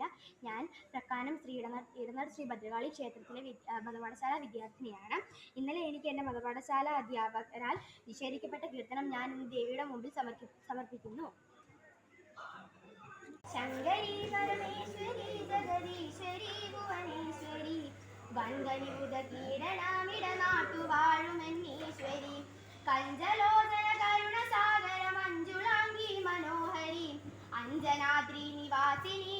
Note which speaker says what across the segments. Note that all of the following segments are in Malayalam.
Speaker 1: സന്ധ്യ ഞാൻ പ്രക്കാനം ശ്രീ ഇടനാട് ശ്രീ ഭദ്രകാളി ക്ഷേത്രത്തിലെ മതപാഠശാല വിദ്യാർത്ഥിനിയാണ്. ഇന്നലെ എനിക്ക് എന്റെ മതപാഠശാല അധ്യാപകരാൽ നിഷേധിക്കപ്പെട്ട കീർത്തനം ഞാൻ ഇന്ന് ദേവിയുടെ മുമ്പിൽ സമർപ്പി സമർപ്പിക്കുന്നു. ശങ്കരി പരമേശ്വരി ജഗദീശ്വരി ഭുവനേശ്വരി വൻകനിബുധ കീടനാമിട നാട്ടുവാഴുമെന്നീശ്വരി കഞ്ചലോചന കരുണസാഗര മഞ്ജുളാംഗി മനോഹരി അഞ്ജനാദ്രി നിവാസിനിയിട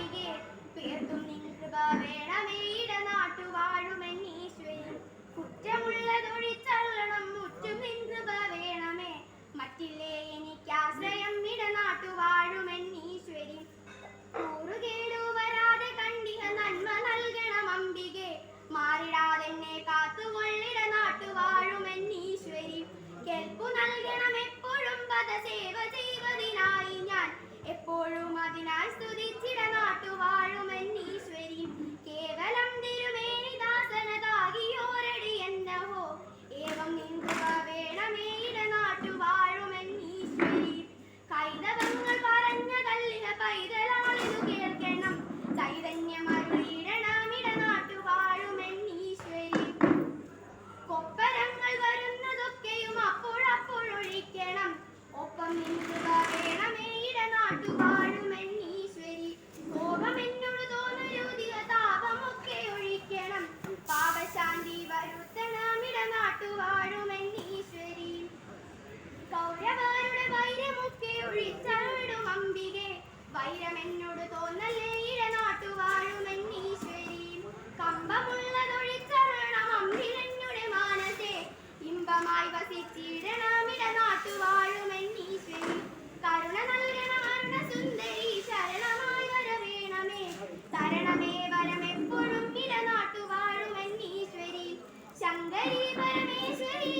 Speaker 1: എപ്പോഴും പദസേവ ചെയ്വതിനായി ഞാൻ എപ്പോഴും അതിനാൽ സ്തുതിച്ചിട ഹരി പരമേശ്വരി